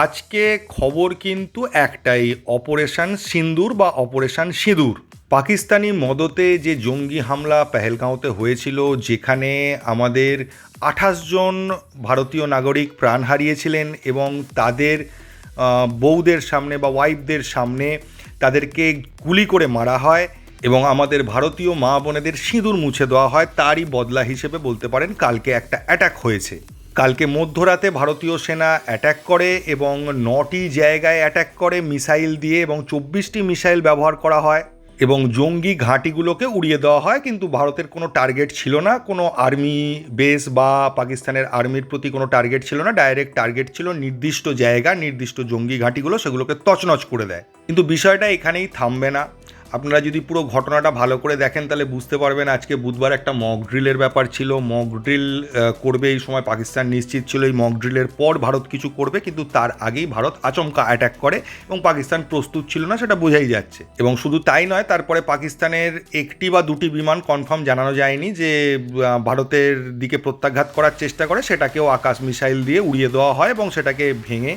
আজকে খবর কিন্তু একটাই, অপারেশন সিন্দুর বা অপারেশন সিঁদুর। পাকিস্তানি মদতে যে জঙ্গি হামলা পেহেলগাঁওতে হয়েছিল, যেখানে আমাদের আঠাশ জন ভারতীয় নাগরিক প্রাণ হারিয়েছিলেন এবং তাদের বউদের সামনে বা ওয়াইফদের সামনে তাদেরকে গুলি করে মারা হয় এবং আমাদের ভারতীয় মা বোনেদের সিঁদুর মুছে দেওয়া হয়। তারই বদলা হিসেবে বলতে পারেন কালকে একটা অ্যাটাক হয়েছে। কালকে মধ্যরাতে ভারতীয় সেনা অ্যাটাক করে এবং নটি জায়গায় অ্যাটাক করে মিসাইল দিয়ে এবং চব্বিশটি মিসাইল ব্যবহার করা হয় এবং জঙ্গি ঘাঁটিগুলোকে উড়িয়ে দেওয়া হয়, কিন্তু ভারতের কোনো টার্গেট ছিল না। কোনো আর্মি বেস বা পাকিস্তানের আর্মির প্রতি কোনো টার্গেট ছিল না। ডাইরেক্ট টার্গেট ছিল নির্দিষ্ট জায়গা, নির্দিষ্ট জঙ্গি ঘাঁটিগুলো সেগুলোকে তছনছ করে দেয়। কিন্তু বিষয়টা এখানেই থামবে না। আপনারা যদি পুরো ঘটনাটা ভালো করে দেখেন, তাহলে বুঝতে পারবেন আজকে বুধবার একটা মক ড্রিলের ব্যাপার ছিল। মক ড্রিল করবে এই সময় পাকিস্তান নিশ্চিত ছিল এই মক ড্রিলের পর ভারত কিছু করবে, কিন্তু তার আগেই ভারত আচমকা অ্যাটাক করে এবং পাকিস্তান প্রস্তুত ছিল না, সেটা বোঝাই যাচ্ছে। এবং শুধু তাই নয়, তারপরে পাকিস্তানের একটি বা দুটি বিমান কনফার্ম জানানো যায়নি যে ভারতের দিকে প্রত্যাঘাত করার চেষ্টা করে, সেটাকেও আকাশ মিসাইল দিয়ে উড়িয়ে দেওয়া হয় এবং সেটাকে ভেঙে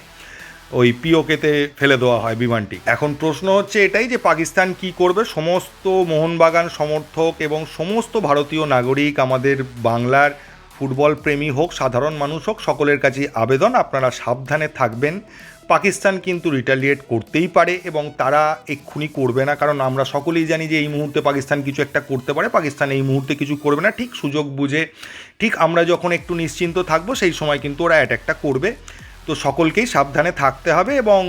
ওই পিওকেতে ফেলে দেওয়া হয় বিমানটি। এখন প্রশ্ন হচ্ছে এটাই যে পাকিস্তান কি করবে? সমস্ত মোহনবাগান সমর্থক এবং সমস্ত ভারতীয় নাগরিক, আমাদের বাংলার ফুটবল প্রেমী হোক, সাধারণ মানুষ হোক, সকলের কাছে আবেদন, আপনারা সাবধানে থাকবেন। পাকিস্তান কিন্তু রিটালিয়েট করতেই পারে এবং তারা এক্ষুনি করবে না, কারণ আমরা সকলেই জানি যে এই মুহূর্তে পাকিস্তান কিছু একটা করতে পারে, পাকিস্তান এই মুহূর্তে কিছু করবে না। ঠিক সুযোগ বুঝে, ঠিক আমরা যখন একটু নিশ্চিন্ত থাকব, সেই সময় কিন্তু ওরা অ্যাটাকটা করবে। তো সকলকেই সাবধানে থাকতে হবে এবং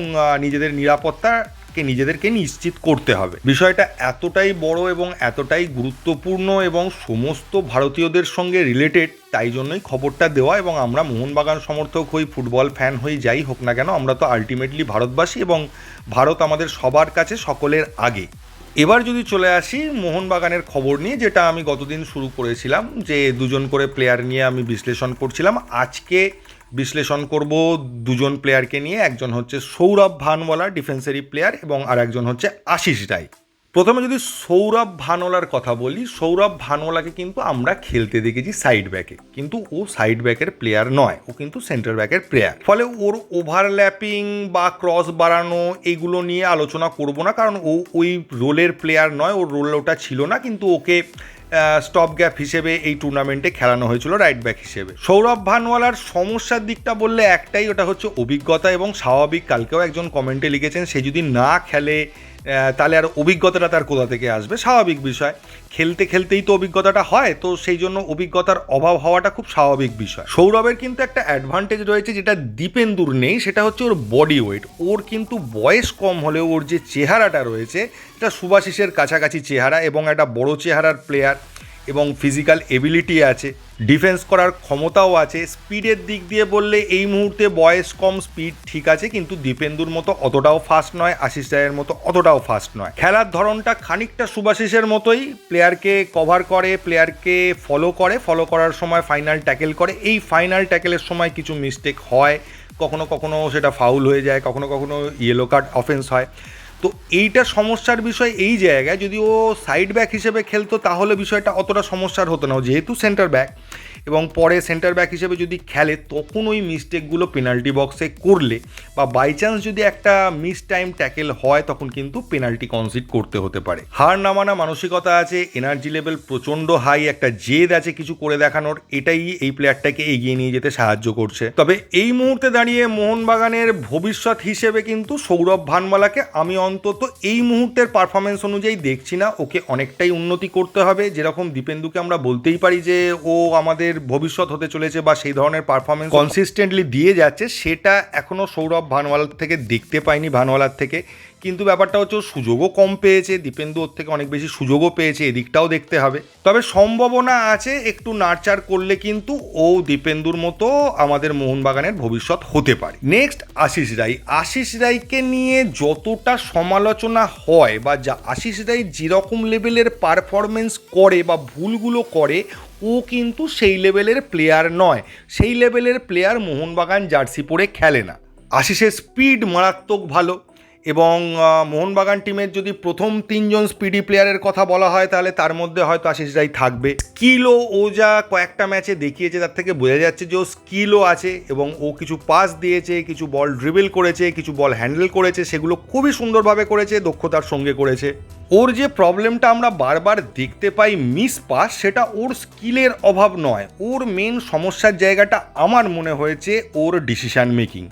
নিজেদের নিরাপত্তাকে নিজেদেরকে নিশ্চিত করতে হবে। বিষয়টা এতটাই বড় এবং এতটাই গুরুত্বপূর্ণ এবং সমস্ত ভারতীয়দের সঙ্গে রিলেটেড তাই জন্যই খবরটা দেওয়া এবং আমরা মোহনবাগান সমর্থক হই, ফুটবল ফ্যান হই, যাই হোক না কেন, আমরা তো আলটিমেটলি ভারতবাসী এবং ভারত আমাদের সবার কাছে সকলের আগে। এবার যদি চলে আসি মোহনবাগানের খবর নিয়ে, যেটা আমি গতদিন শুরু করেছিলাম, যে দুজন করে প্লেয়ার নিয়ে আমি বিশ্লেষণ করছিলাম। আজকে বিশ্লেষণ করব দুজন প্লেয়ারকে নিয়ে। একজন হচ্ছে সৌরভ ভানওয়ালা ডিফেন্সারি প্লেয়ার এবং আর একজন হচ্ছে আশিস রায়। প্রথমে যদি সৌরভ ভানওয়ালার কথা বলি, সৌরভ ভানওয়ালাকে কিন্তু আমরা খেলতে দেখেছি সাইড ব্যাকে কিন্তু ও সাইড ব্যাকের প্লেয়ার নয়, ও কিন্তু সেন্টার ব্যাকের প্লেয়ার ফলে ওর ওভারল্যাপিং বা ক্রস বাড়ানো এগুলো নিয়ে আলোচনা করব না, কারণ ও ওই রোলের প্লেয়ার নয়, ওর রোল ওটা ছিল না। কিন্তু ওকে স্টপ গ্যাপ হিসেবে এই টুর্নামেন্টে খেলানো হয়েছিল রাইট ব্যাক হিসেবে। সৌরভ ভানওয়ালার সমস্যার দিকটা বললে একটাই, ওটা হচ্ছে অভিজ্ঞতা এবং স্বাভাবিক, কালকেও একজন কমেন্টে লিখেছেন, সে যদি না খেলে তাহলে আর অভিজ্ঞতাটা তার কোথা থেকে আসবে? স্বাভাবিক বিষয়। খেলতে খেলতেই তো অভিজ্ঞতাটা হয়, তো সেই জন্য অভিজ্ঞতার অভাব হওয়াটা খুব স্বাভাবিক বিষয়। সৌরভের কিন্তু একটা অ্যাডভান্টেজ রয়েছে, যেটা দীপেন্দুর নেই, সেটা হচ্ছে ওর বডি ওয়েট ওর কিন্তু বয়স কম হলেও ওর যে চেহারাটা রয়েছে এটা সুভাশিসের কাছাকাছি চেহারা এবং একটা বড় চেহারার প্লেয়ার এবং ফিজিক্যাল এবিলিটি আছে। ডিফেন্স করার ক্ষমতাও আছে। স্পিডের দিক দিয়ে বললে এই মুহূর্তে বয়স কম স্পিড ঠিক আছে, কিন্তু দীপেন্দুর মতো অতটাও ফাস্ট নয়, আশিস রায়ের মতো অতটাও ফাস্ট নয়। খেলার ধরনটা খানিকটা সুভাশিসের মতোই। প্লেয়ারকে কভার করে প্লেয়ারকে ফলো করে ফলো করার সময় ফাইনাল ট্যাকেল করে। এই ফাইনাল ট্যাকেলের সময় কিছু মিস্টেক হয়। কখনো কখনো সেটা ফাউল হয়ে যায়, কখনো কখনো ইয়েলো কার্ড অফেন্স হয়। তো এইটা সমস্যার বিষয় এই জায়গায়, যদি ও সাইড ব্যাক হিসেবে খেলতো তাহলে বিষয়টা অতটা সমস্যার হতো না। যেহেতু সেন্টার ব্যাক এবং পরে সেন্টার ব্যাক হিসেবে যদি খেলে, তখন ওই মিস্টেকগুলো পেনাল্টি বক্সে করলে বা বাই চান্স যদি একটা মিস টাইম ট্যাকেল হয়, তখন কিন্তু পেনাল্টি কনসিড করতে হতে পারে। হার নামানা মানসিকতা আছে এনার্জি লেভেল প্রচণ্ড হাই একটা জেদ আছে কিছু করে দেখানোর, এটাই এই প্লেয়ারটাকে এগিয়ে নিয়ে যেতে সাহায্য করছে। তবে এই মুহূর্তে দাঁড়িয়ে মোহনবাগানের ভবিষ্যৎ হিসেবে কিন্তু সৌরভ ভানমালাকে আমি অন্তত এই মুহূর্তের পারফরমেন্স অনুযায়ী দেখছি না। ওকে অনেকটাই উন্নতি করতে হবে। যেরকম দীপেন্দুকে আমরা বলতেই পারি যে, ও আমাদের ভবিষ্যৎ হতে চলেছে বা সেই ধরনের পারফরমেন্স কনসিস্টেন্টলি দিয়ে যাচ্ছে, সেটা এখনও সৌরভ ভানওয়ালার থেকে দেখতে পাইনি ভানওয়ালার থেকে। কিন্তু ব্যাপারটা হচ্ছে সুযোগও কম পেয়েছে, দীপেন্দু ওর থেকে অনেক বেশি সুযোগও পেয়েছে, এদিকটাও দেখতে হবে। তবে সম্ভাবনা আছে একটু নার্চার করলে কিন্তু ও দীপেন্দুর মতো আমাদের মোহনবাগানের ভবিষ্যৎ হতে পারে। নেক্সট আশিস রাই। আশিস রাইকে নিয়ে যতটা সমালোচনা হয় বা যা আশিস রাই যেরকম লেভেলের পারফরমেন্স করে বা ভুলগুলো করে ও কিন্তু সেই লেভেলের প্লেয়ার নয়। সেই লেভেলের প্লেয়ার মোহনবাগান জার্সি পরে খেলে না। আশিসের স্পিড মারাত্মক ভালো এবং মোহনবাগান টিমের যদি প্রথম তিনজন স্পিডি প্লেয়ারের কথা বলা হয়, তাহলে তার মধ্যে হয়তো আশিস রাই থাকবে। স্কিলও ও যা কয়েকটা ম্যাচে দেখিয়েছে, তার থেকে বোঝা যাচ্ছে যে ও স্কিলও আছে এবং ও কিছু পাস দিয়েছে, কিছু বল ড্রিবেল করেছে, কিছু বল হ্যান্ডেল করেছে, সেগুলো খুবই সুন্দরভাবে করেছে, দক্ষতার সঙ্গে করেছে। ওর যে প্রবলেমটা আমরা বারবার দেখতে পাই মিস পাস সেটা ওর স্কিলের অভাব নয়। ওর মেন সমস্যার জায়গাটা আমার মনে হয়েছে ওর ডিসিশান মেকিং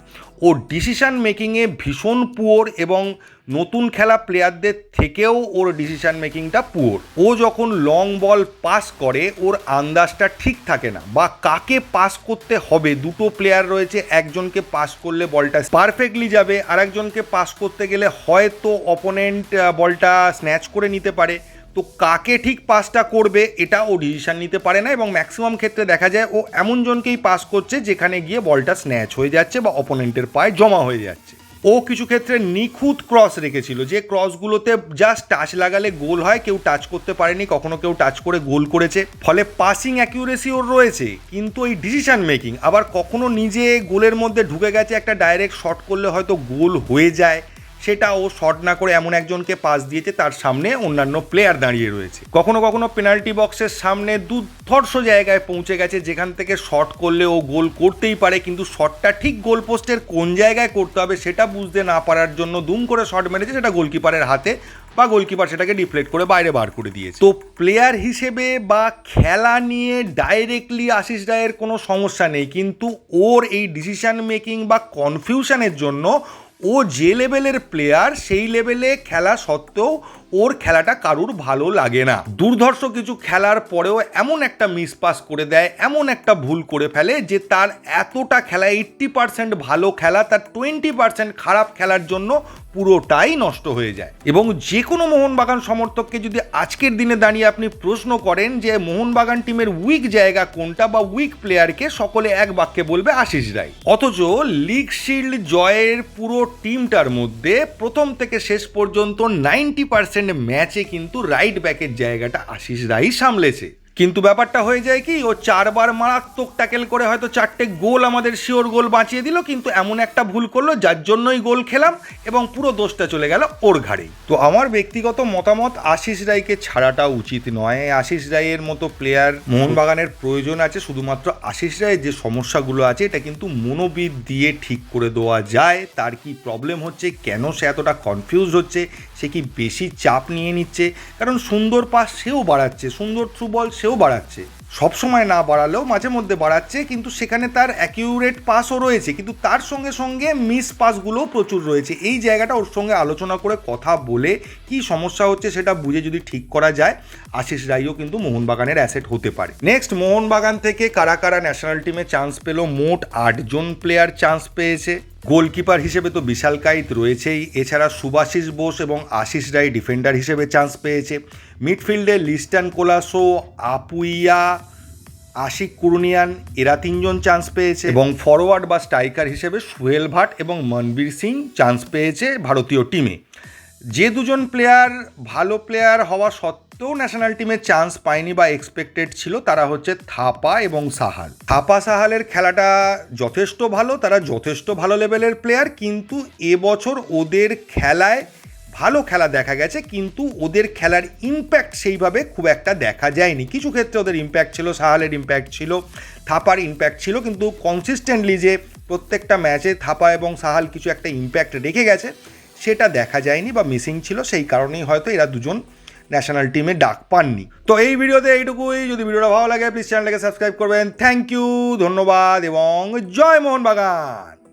ও ডিসিশান মেকিংয়ে ভীষণ পুয়োর এবং নতুন খেলা প্লেয়ারদের থেকেও ওর ডিসিশান মেকিংটা পুয়োর ও যখন লং বল পাস করে, ওর আন্দাজটা ঠিক থাকে না। বা কাকে পাস করতে হবে? দুটো প্লেয়ার রয়েছে, একজনকে পাস করলে বলটা পারফেক্টলি যাবে আর একজনকে পাস করতে গেলে হয়তো অপোনেন্ট বলটা স্ন্যাচ করে নিতে পারে। তো কাকে ঠিক পাসটা করবে, এটা ও ডিসিশান নিতে পারে না এবং ম্যাক্সিমাম ক্ষেত্রে দেখা যায় ও এমন জনকেই পাস করছে, যেখানে গিয়ে বলটা স্ন্যাচ হয়ে যাচ্ছে বা অপোনেন্টের পায়ে জমা হয়ে যাচ্ছে। ও কিছু ক্ষেত্রে নিখুঁত ক্রস রেখেছিল। যে ক্রসগুলোতে জাস্ট টাচ লাগালে গোল হয়, কেউ টাচ করতে পারেনি, কখনো কেউ টাচ করে গোল করেছে। ফলে পাসিং অ্যাকিউরেসি ওর রয়েছে, কিন্তু এই ডিসিশন মেকিং আবার কখনো নিজে গোলের মধ্যে ঢুকে গেছে, একটা ডাইরেক্ট শট করলে হয়তো গোল হয়ে যায়। সেটা ও শট না করে এমন একজনকে পাস দিয়েছে, তার সামনে অন্যান্য প্লেয়ার দাঁড়িয়ে রয়েছে। কখনো কখনো পেনাল্টি বক্সের সামনে দুর্ধর্ষ জায়গায় পৌঁছে গেছে, যেখান থেকে শট করলে ও গোল করতেই পারে, কিন্তু শটটা ঠিক গোল পোস্টের কোন জায়গায় করতে হবে সেটা বুঝতে না পারার জন্য দুম করে শট মেরেছে, সেটা গোলকিপারের হাতে বা গোলকিপার সেটাকে ডিফ্লেক্ট করে বাইরে বার করে দিয়েছে। তো প্লেয়ার হিসেবে বা খেলা নিয়ে ডাইরেক্টলি আশিস রায়ের কোনো সমস্যা নেই, কিন্তু ওর এই ডিসিশন মেকিং বা কনফিউশনের জন্য ও যে লেভেলের প্লেয়ার সেই লেভেলে খেলা সত্ত্বেও ওর খেলাটা কারুর ভালো লাগে না। দুর্ধর্ষ কিছু খেলার পরেও এমন একটা মিস পাস করে দেয়, এমন একটা ভুল করে ফেলে যে তার এতটা খেলা, এইট্টি পার্সেন্ট ভালো খেলা, তার টোয়েন্টি পার্সেন্ট খারাপ খেলার জন্য পুরোটাই নষ্ট হয়ে যায়। এবং যে কোনো মোহনবাগান সমর্থককে যদি আজকের দিনে দাঁড়িয়ে আপনি প্রশ্ন করেন যে মোহনবাগান টিমের উইক জায়গা কোনটা বা উইক প্লেয়ারকে সকলে এক বাক্যে বলবে আশিস রায়। অথচ লিগ শিল্ড জয়ের পুরো টিমটার মধ্যে প্রথম থেকে শেষ পর্যন্ত নাইনটি পার্সেন্ট ম্যাচে কিন্তু রাইট ব্যাকের জায়গাটা আশিস রাই সামলেছে। কিন্তু ব্যাপারটা হয়ে যায় কি, ও চারবার মারাত্মক ট্যাকেল করে হয়তো চারটে গোল আমাদের শিওর গোল বাঁচিয়ে দিল, কিন্তু এমন একটা ভুল করল, যার জন্যই গোল খেলাম এবং পুরো দোষটা চলে গেল ওর ঘাড়েই। তো আমার ব্যক্তিগত মতামত, আশিস রায়কে ছাড়াটা উচিত নয়। আশিস রায়ের মতো প্লেয়ার মোহনবাগানের প্রয়োজন আছে, শুধুমাত্র আশিস রায়ের যে সমস্যাগুলো আছে, এটা কিন্তু মনোবিদ দিয়ে ঠিক করে দেওয়া যায়। তার কি প্রবলেম হচ্ছে? কেন সে এতটা কনফিউজ হচ্ছে? সে কি বেশি চাপ নিয়ে নিচ্ছে? কারণ সুন্দর পাস সেও বাড়াচ্ছে, সুন্দর থ্রু বল সেও বাড়াচ্ছে। সবসময় না বাড়ালেও মাঝে মধ্যে বাড়াচ্ছে, কিন্তু সেখানে তার অ্যাকিউরেট পাসও রয়েছে, কিন্তু তার সঙ্গে সঙ্গে মিস পাসগুলোও প্রচুর রয়েছে। এই জায়গাটা ওর সঙ্গে আলোচনা করে কথা বলে কি সমস্যা হচ্ছে সেটা বুঝে যদি ঠিক করা যায়, আশিস রাইও কিন্তু মোহনবাগানের অ্যাসেট হতে পারে। নেক্সট মোহনবাগান থেকে কারা কারা ন্যাশনাল টিমে চান্স পেল? মোট আটজন প্লেয়ার চান্স পেয়েছে। গোলকিপার হিসেবে তো বিশাল কাইত রয়েছেই। এছাড়া সুভাশিস বোস এবং আশিস রায় ডিফেন্ডার হিসেবে চান্স পেয়েছে। মিডফিল্ডে লিস্টান কোলাসো, আপুইয়া, আশিক কুরুনিয়ান, এরা তিনজন চান্স পেয়েছে। এবং ফরওয়ার্ড বা স্ট্রাইকার হিসেবে সুহেল ভাট এবং মনবীর সিং চান্স পেয়েছে ভারতীয় টিমে। যে দুজন প্লেয়ার ভালো প্লেয়ার হওয়া সত্ত্বেও ন্যাশনাল টিমে চান্স পায়নি বা এক্সপেক্টেড ছিল, তারা হচ্ছে থাপা এবং সাহাল। থাপা সাহালের খেলাটা যথেষ্ট ভালো, তারা যথেষ্ট ভালো লেভেলের প্লেয়ার কিন্তু এবছর ওদের খেলায় ভালো খেলা দেখা গেছে, কিন্তু ওদের খেলার ইম্প্যাক্ট সেইভাবে খুব একটা দেখা যায়নি। কিছু ক্ষেত্রে ওদের ইম্প্যাক্ট ছিল, সাহালের ইম্প্যাক্ট ছিল, থাপার ইম্প্যাক্ট ছিল, কিন্তু কনসিস্টেন্টলি যে প্রত্যেকটা ম্যাচে থাপা এবং সাহাল কিছু একটা ইম্প্যাক্ট রেখে গেছে সেটা দেখা যায়নি বা মিসিং ছিল, সেই কারণেই হয়তো এরা দুজন ন্যাশনাল টিমে ডাক পাননি। তো এই ভিডিওতে এইটুকুই। যদি ভিডিওটা ভালো লাগে প্লিজ চ্যানেলটাকে সাবস্ক্রাইব করবেন। থ্যাংক ইউ ধন্যবাদ এবং জয় মোহন বাগান